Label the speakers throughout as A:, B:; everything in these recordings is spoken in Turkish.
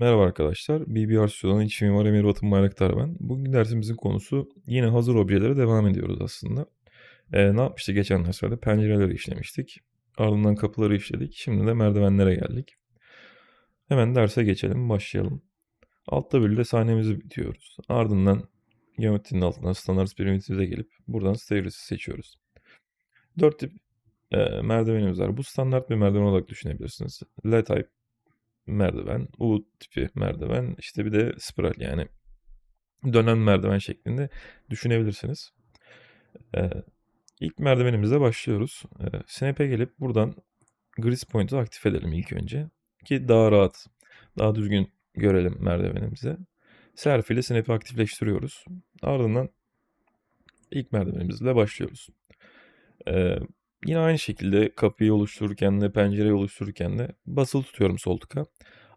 A: Merhaba arkadaşlar. BBR Stüdyo'dan iç mimar Emir Batın Bayraktar ben. Bugün dersimizin konusu yine hazır objelere devam ediyoruz aslında. Ee, ne yapmıştık geçen derslerde? Pencereleri işlemiştik. Ardından kapıları işledik. Şimdi de merdivenlere geldik. Hemen derse geçelim, başlayalım. Altta bir de sahnemizi bitiyoruz. Ardından geometrinin altından standart primitifimize gelip buradan stairs'i seçiyoruz. Dört tip e, merdivenimiz var. Bu standart bir merdiven olarak düşünebilirsiniz. L-type merdiven, U tipi merdiven, işte bir de spiral yani dönen merdiven şeklinde düşünebilirsiniz. Ee, ilk merdivenimize başlıyoruz. Ee, Snap'e gelip buradan Grid Point'u aktif edelim ilk önce. Ki daha rahat, daha düzgün görelim merdivenimizi. Selfie ile Snap'i aktifleştiriyoruz. Ardından ilk merdivenimizle başlıyoruz. Ee, Yine aynı şekilde kapıyı oluştururken de pencereyi oluştururken de basılı tutuyorum sol tıka.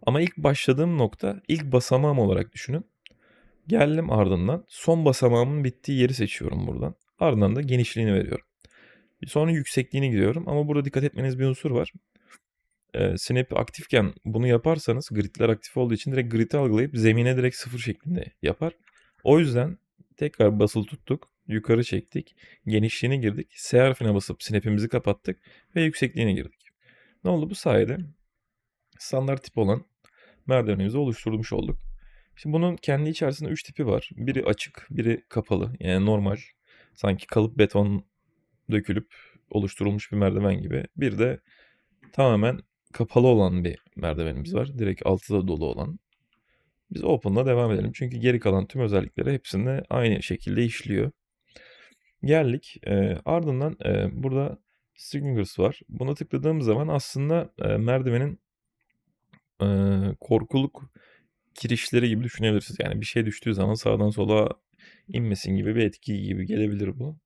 A: Ama ilk başladığım nokta ilk basamağım olarak düşünün. Geldim ardından son basamağımın bittiği yeri seçiyorum buradan. Ardından da genişliğini veriyorum. Sonra yüksekliğini giriyorum ama burada dikkat etmeniz bir unsur var. Ee, Snap aktifken bunu yaparsanız gridler aktif olduğu için direkt grid'i algılayıp zemine direkt sıfır şeklinde yapar. O yüzden tekrar basılı tuttuk yukarı çektik. Genişliğine girdik. S harfine basıp snap'imizi kapattık ve yüksekliğine girdik. Ne oldu bu sayede? Standart tip olan merdivenimizi oluşturmuş olduk. Şimdi bunun kendi içerisinde 3 tipi var. Biri açık, biri kapalı. Yani normal sanki kalıp beton dökülüp oluşturulmuş bir merdiven gibi. Bir de tamamen kapalı olan bir merdivenimiz var. Direkt altı da dolu olan. Biz open'la devam edelim. Çünkü geri kalan tüm özellikleri hepsinde aynı şekilde işliyor. Geldik. Eee, ardından, eee, burada Stringers var. Buna tıkladığım zaman aslında, eee, merdivenin, eee, korkuluk kirişleri gibi düşünebilirsiniz. Yani bir şey düştüğü zaman sağdan sola inmesin gibi bir etki gibi gelebilir bu.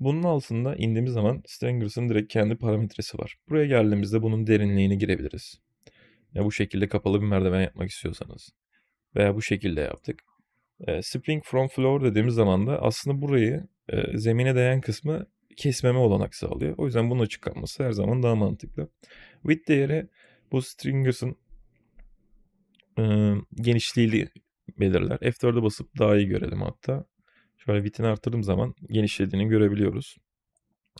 A: Bunun altında indiğimiz zaman Stringers'ın direkt kendi parametresi var. Buraya geldiğimizde bunun derinliğini girebiliriz. Ya bu şekilde kapalı bir merdiven yapmak istiyorsanız veya bu şekilde yaptık. Eee, Spring from floor dediğimiz zaman da aslında burayı e, zemine değen kısmı kesmeme olanak sağlıyor. O yüzden bunun açık kalması her zaman daha mantıklı. Width değeri bu stringers'ın e, genişliği belirler. F4'e basıp daha iyi görelim hatta. Şöyle width'ini arttırdığım zaman genişlediğini görebiliyoruz.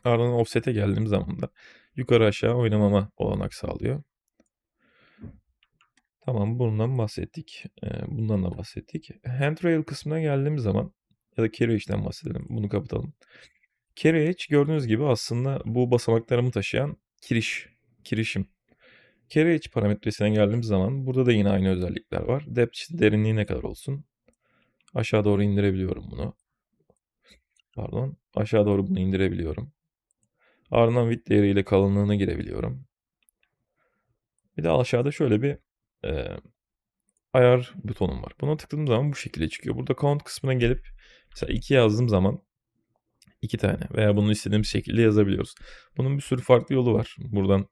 A: Ardından offset'e geldiğim zaman da yukarı aşağı oynamama olanak sağlıyor. Tamam bundan bahsettik. Bundan da bahsettik. Handrail kısmına geldiğim zaman ya da carriage'den bahsedelim. Bunu kapatalım. Carriage gördüğünüz gibi aslında bu basamaklarımı taşıyan kiriş, kirişim. Carriage parametresine geldiğim zaman burada da yine aynı özellikler var. Depth derinliği ne kadar olsun. Aşağı doğru indirebiliyorum bunu. Pardon. Aşağı doğru bunu indirebiliyorum. Ardından width değeriyle kalınlığına girebiliyorum. Bir de aşağıda şöyle bir e, ayar butonum var. Buna tıkladığım zaman bu şekilde çıkıyor. Burada count kısmına gelip Mesela 2 yazdığım zaman 2 tane veya bunu istediğimiz şekilde yazabiliyoruz. Bunun bir sürü farklı yolu var. Buradan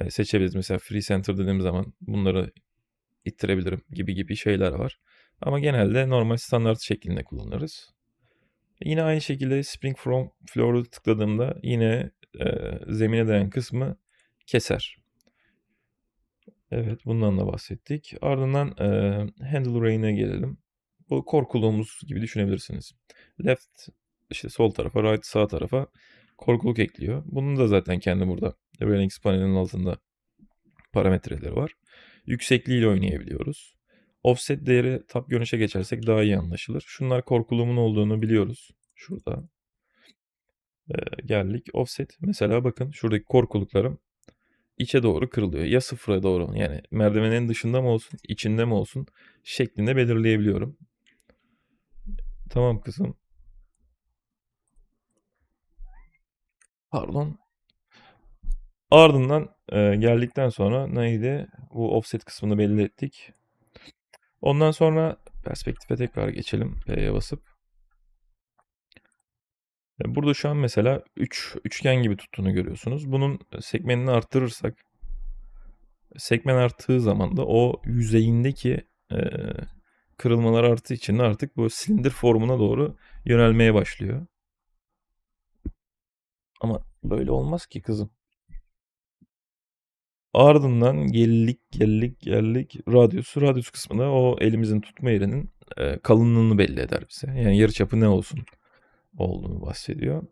A: e, seçebiliriz. Mesela free center dediğim zaman bunları ittirebilirim gibi gibi şeyler var. Ama genelde normal standart şeklinde kullanırız. Yine aynı şekilde Spring from Floor'u tıkladığımda yine e, zemine dayan kısmı keser. Evet bundan da bahsettik. Ardından e, Handle Rain'e gelelim. Bu korkuluğumuz gibi düşünebilirsiniz. Left işte sol tarafa, right sağ tarafa korkuluk ekliyor. Bunun da zaten kendi burada Renix panelinin altında parametreleri var. Yüksekliğiyle oynayabiliyoruz. Offset değeri tap görünüşe geçersek daha iyi anlaşılır. Şunlar korkuluğumun olduğunu biliyoruz. Şurada. Ee, geldik. Offset. Mesela bakın şuradaki korkuluklarım içe doğru kırılıyor. Ya sıfıra doğru yani merdivenin dışında mı olsun, içinde mi olsun şeklinde belirleyebiliyorum. Tamam kızım. Pardon. Ardından e, geldikten sonra neydi? Bu offset kısmını belli ettik. Ondan sonra perspektife tekrar geçelim. P'ye basıp. E, burada şu an mesela 3 üçgen gibi tuttuğunu görüyorsunuz. Bunun segmentini arttırırsak segment arttığı zaman da o yüzeyindeki e, kırılmalar arttığı için artık bu silindir formuna doğru yönelmeye başlıyor. Ama böyle olmaz ki kızım. Ardından geldik, geldik, geldik radyus. Radyus kısmında o elimizin tutma yerinin, eee, kalınlığını belli eder bize. Yani yarıçapı ne olsun olduğunu bahsediyor.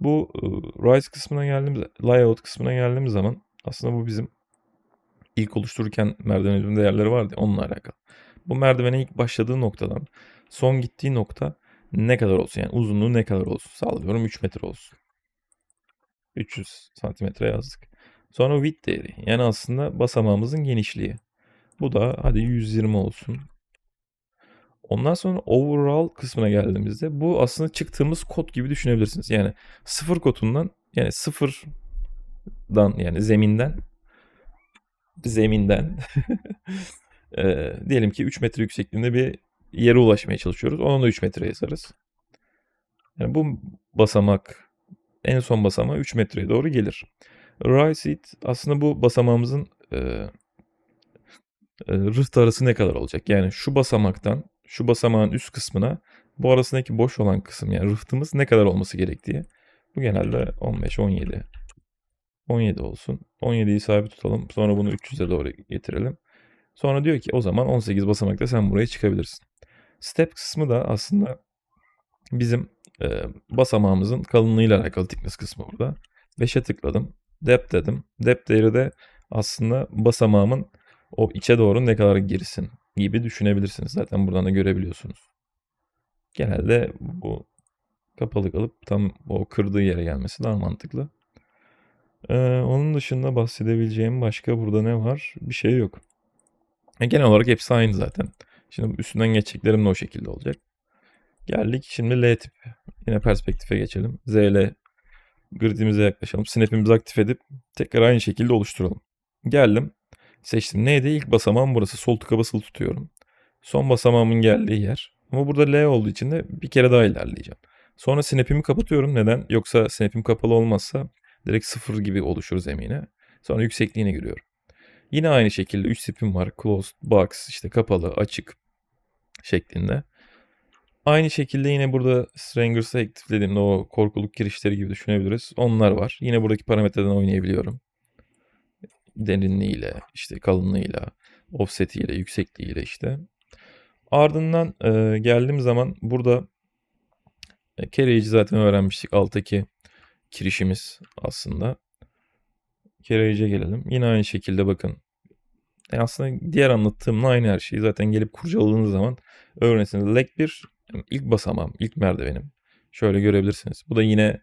A: Bu, ııı, rise kısmına geldiğimiz layout kısmına geldiğimiz zaman aslında bu bizim ilk oluştururken merdivenimizin değerleri vardı onunla alakalı. Bu merdivenin ilk başladığı noktadan son gittiği nokta ne kadar olsun yani uzunluğu ne kadar olsun sallıyorum 3 metre olsun. 300 santimetre yazdık. Sonra width değeri yani aslında basamağımızın genişliği. Bu da hadi 120 olsun. Ondan sonra overall kısmına geldiğimizde bu aslında çıktığımız kod gibi düşünebilirsiniz. Yani sıfır kodundan yani sıfırdan yani zeminden zeminden eee, diyelim ki 3 metre yüksekliğinde bir yere ulaşmaya çalışıyoruz. Ona da 3 metre yazarız. Yani bu basamak en son basamağı 3 metreye doğru gelir. Rise it aslında bu basamağımızın eee eee, rıhtı arası ne kadar olacak? Yani şu basamaktan şu basamağın üst kısmına bu arasındaki boş olan kısım yani rıhtımız ne kadar olması gerektiği. Bu genelde 15, 17. 17 olsun. 17'yi sabit tutalım. Sonra bunu 300'e doğru getirelim. Sonra diyor ki o zaman 18 basamakta sen buraya çıkabilirsin. Step kısmı da aslında bizim e, basamağımızın kalınlığıyla alakalı thickness kısmı burada. 5'e tıkladım. Depth dedim. Depth değeri de aslında basamağımın o içe doğru ne kadar girisin gibi düşünebilirsiniz. Zaten buradan da görebiliyorsunuz. Genelde bu kapalı kalıp tam o kırdığı yere gelmesi daha mantıklı. Ee, onun dışında bahsedebileceğim başka burada ne var? Bir şey yok. E, genel olarak hepsi aynı zaten. Şimdi üstünden geçeceklerim de o şekilde olacak. Geldik şimdi L tipi. Yine perspektife geçelim. ZL gridimize yaklaşalım. Snap'imizi aktif edip tekrar aynı şekilde oluşturalım. Geldim. Seçtim. Neydi? İlk basamağım burası. Sol tıka basılı tutuyorum. Son basamağımın geldiği yer. Ama burada L olduğu için de bir kere daha ilerleyeceğim. Sonra snap'imi kapatıyorum. Neden? Yoksa snap'im kapalı olmazsa direkt sıfır gibi oluşur zemine. Sonra yüksekliğine giriyorum. Yine aynı şekilde 3 tipim var. Closed, box, işte kapalı, açık şeklinde. Aynı şekilde yine burada Strangers'ı aktiflediğimde o korkuluk girişleri gibi düşünebiliriz. Onlar var. Yine buradaki parametreden oynayabiliyorum. Derinliğiyle, işte kalınlığıyla, offsetiyle, yüksekliğiyle işte. Ardından e, geldiğim zaman burada e, carriage'i zaten öğrenmiştik. Alttaki kirişimiz aslında. Carriage'e gelelim. Yine aynı şekilde bakın. E aslında diğer anlattığımla aynı her şeyi zaten gelip kurcaladığınız zaman öğrenirsiniz. Leg 1 ilk basamağım, ilk merdivenim. Şöyle görebilirsiniz. Bu da yine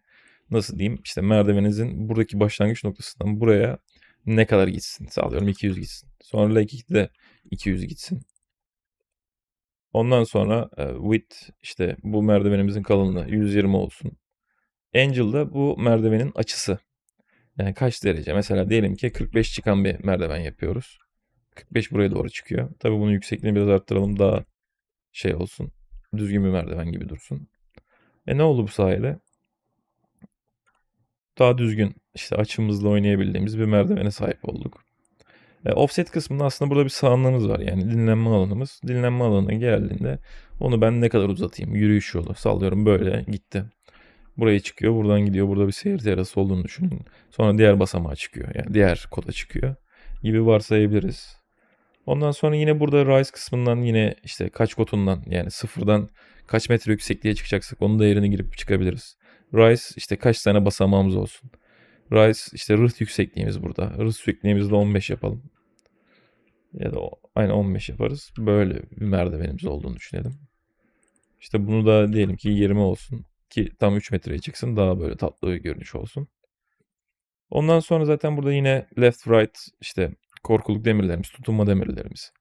A: nasıl diyeyim işte merdiveninizin buradaki başlangıç noktasından buraya ne kadar gitsin sağlıyorum 200 gitsin. Sonra leg 2'de 200 gitsin. Ondan sonra e, width işte bu merdivenimizin kalınlığı 120 olsun. Angel'da bu merdivenin açısı. Yani kaç derece? Mesela diyelim ki 45 çıkan bir merdiven yapıyoruz. 45 buraya doğru çıkıyor. Tabii bunun yüksekliğini biraz arttıralım daha şey olsun. Düzgün bir merdiven gibi dursun. E ne oldu bu sayede? Daha düzgün işte açımızla oynayabildiğimiz bir merdivene sahip olduk. E, offset kısmında aslında burada bir sağlığımız var. Yani dinlenme alanımız. Dinlenme alanına geldiğinde onu ben ne kadar uzatayım? Yürüyüş yolu. Sallıyorum böyle gitti. Buraya çıkıyor. Buradan gidiyor. Burada bir seyir terası olduğunu düşünün. Sonra diğer basamağa çıkıyor. Yani diğer koda çıkıyor. Gibi varsayabiliriz. Ondan sonra yine burada rise kısmından yine işte kaç kotundan yani sıfırdan kaç metre yüksekliğe çıkacaksak onun değerini girip çıkabiliriz. Rise işte kaç tane basamağımız olsun. Rise işte rıht yüksekliğimiz burada. Rıht yüksekliğimizi de 15 yapalım. Ya da aynı 15 yaparız. Böyle bir merdivenimiz olduğunu düşünelim. İşte bunu da diyelim ki 20 olsun. Ki tam 3 metreye çıksın. Daha böyle tatlı bir görünüş olsun. Ondan sonra zaten burada yine left right işte korkuluk demirlerimiz, tutunma demirlerimiz.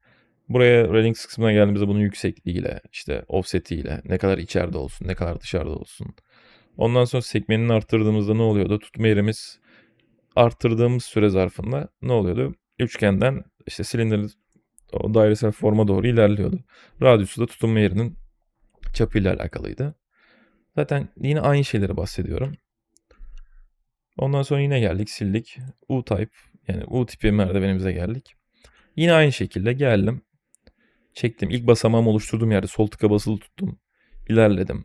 A: Buraya railings kısmına geldiğimizde bunun yüksekliğiyle, işte offsetiyle, ne kadar içeride olsun, ne kadar dışarıda olsun. Ondan sonra sekmenini arttırdığımızda ne oluyordu? Tutma yerimiz arttırdığımız süre zarfında ne oluyordu? Üçgenden işte silindir o dairesel forma doğru ilerliyordu. Radyusu da tutunma yerinin çapıyla alakalıydı. Zaten yine aynı şeyleri bahsediyorum. Ondan sonra yine geldik sildik. U-type yani U tipi merdivenimize geldik. Yine aynı şekilde geldim. Çektim. İlk basamağımı oluşturduğum yerde sol tıka basılı tuttum. İlerledim.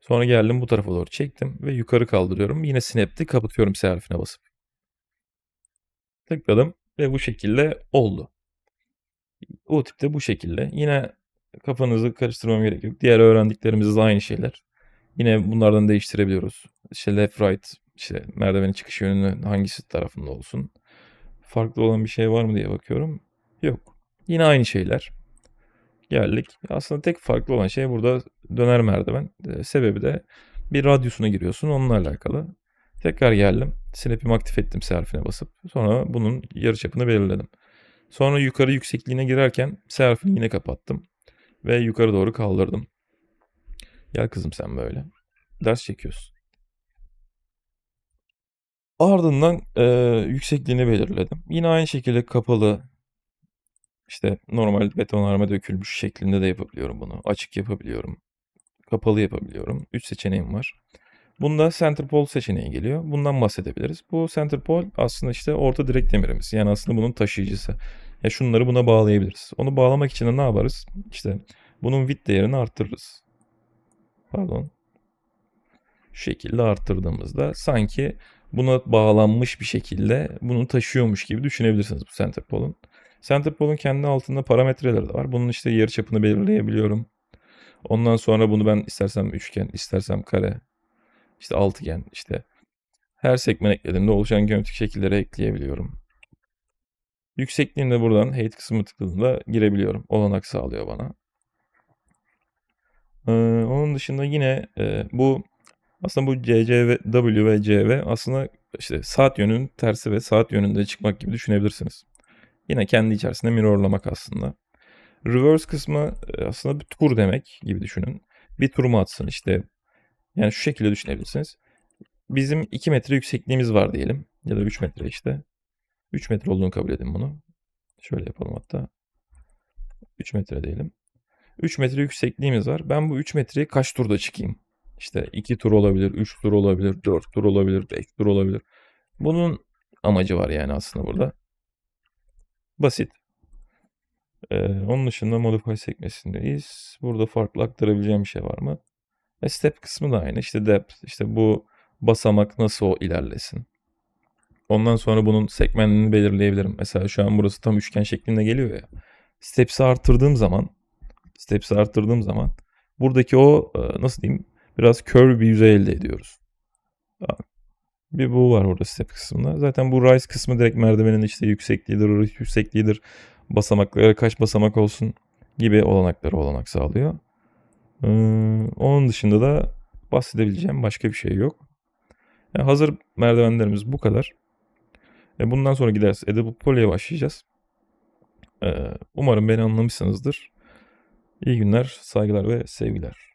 A: Sonra geldim bu tarafa doğru çektim ve yukarı kaldırıyorum. Yine Snap'te kapatıyorum S harfine basıp. Tıkladım. ve bu şekilde oldu. U-tip de bu şekilde. Yine kafanızı karıştırmam gerek yok. Diğer öğrendiklerimiz de aynı şeyler. Yine bunlardan değiştirebiliyoruz. İşte left right, işte merdivenin çıkış yönünü hangisi tarafında olsun. Farklı olan bir şey var mı diye bakıyorum. Yok. Yine aynı şeyler. Geldik. Aslında tek farklı olan şey burada döner merdiven. Ee, sebebi de bir radyusuna giriyorsun onunla alakalı. Tekrar geldim. Snap'imi aktif ettim S harfine basıp. Sonra bunun yarıçapını belirledim. Sonra yukarı yüksekliğine girerken S harfini yine kapattım. Ve yukarı doğru kaldırdım. Gel kızım sen böyle. Ders çekiyorsun. Ardından e, yüksekliğini belirledim. Yine aynı şekilde kapalı işte normal betonarme dökülmüş şeklinde de yapabiliyorum bunu. Açık yapabiliyorum. Kapalı yapabiliyorum. 3 seçeneğim var. Bunda center pole seçeneği geliyor. Bundan bahsedebiliriz. Bu center pole aslında işte orta direk demirimiz. Yani aslında bunun taşıyıcısı. Ya şunları buna bağlayabiliriz. Onu bağlamak için de ne yaparız? İşte bunun width değerini arttırırız. Pardon. Şekilde arttırdığımızda sanki buna bağlanmış bir şekilde bunu taşıyormuş gibi düşünebilirsiniz bu center pole'un. Center pole'un kendi altında parametreleri de var. Bunun işte yarı çapını belirleyebiliyorum. Ondan sonra bunu ben istersem üçgen, istersem kare, işte altıgen, işte her sekmen eklediğimde oluşan geometrik şekilleri ekleyebiliyorum. Yüksekliğini de buradan height kısmı tıkladığımda girebiliyorum. Olanak sağlıyor bana. Ee, onun dışında yine e, bu aslında bu CC ve CV aslında işte saat yönünün tersi ve saat yönünde çıkmak gibi düşünebilirsiniz. Yine kendi içerisinde mirrorlamak aslında. Reverse kısmı e, aslında bir tur demek gibi düşünün. Bir tur mu atsın işte. Yani şu şekilde düşünebilirsiniz. Bizim 2 metre yüksekliğimiz var diyelim. Ya da 3 metre işte. 3 metre olduğunu kabul edin bunu. Şöyle yapalım hatta. 3 metre diyelim. 3 metre yüksekliğimiz var. Ben bu 3 metreyi kaç turda çıkayım? İşte 2 tur olabilir, 3 tur olabilir, 4 tur olabilir, 5 tur olabilir. Bunun amacı var yani aslında burada. Basit. Ee, onun dışında modify sekmesindeyiz. Burada farklı aktarabileceğim bir şey var mı? E step kısmı da aynı. İşte depth, işte bu basamak nasıl o ilerlesin. Ondan sonra bunun segmentini belirleyebilirim. Mesela şu an burası tam üçgen şeklinde geliyor ya. Steps'i arttırdığım zaman steps'i arttırdığım zaman buradaki o e, nasıl diyeyim biraz curve bir yüzey elde ediyoruz. Bir bu var orada step kısmında. Zaten bu rise kısmı direkt merdivenin işte yüksekliğidir, yüksekliğidir, basamakları kaç basamak olsun gibi olanakları olanak sağlıyor. Ee, onun dışında da bahsedebileceğim başka bir şey yok. Yani hazır merdivenlerimiz bu kadar. E bundan sonra gideriz. Edible Poly'e başlayacağız. Ee, umarım beni anlamışsınızdır. İyi günler, saygılar ve sevgiler.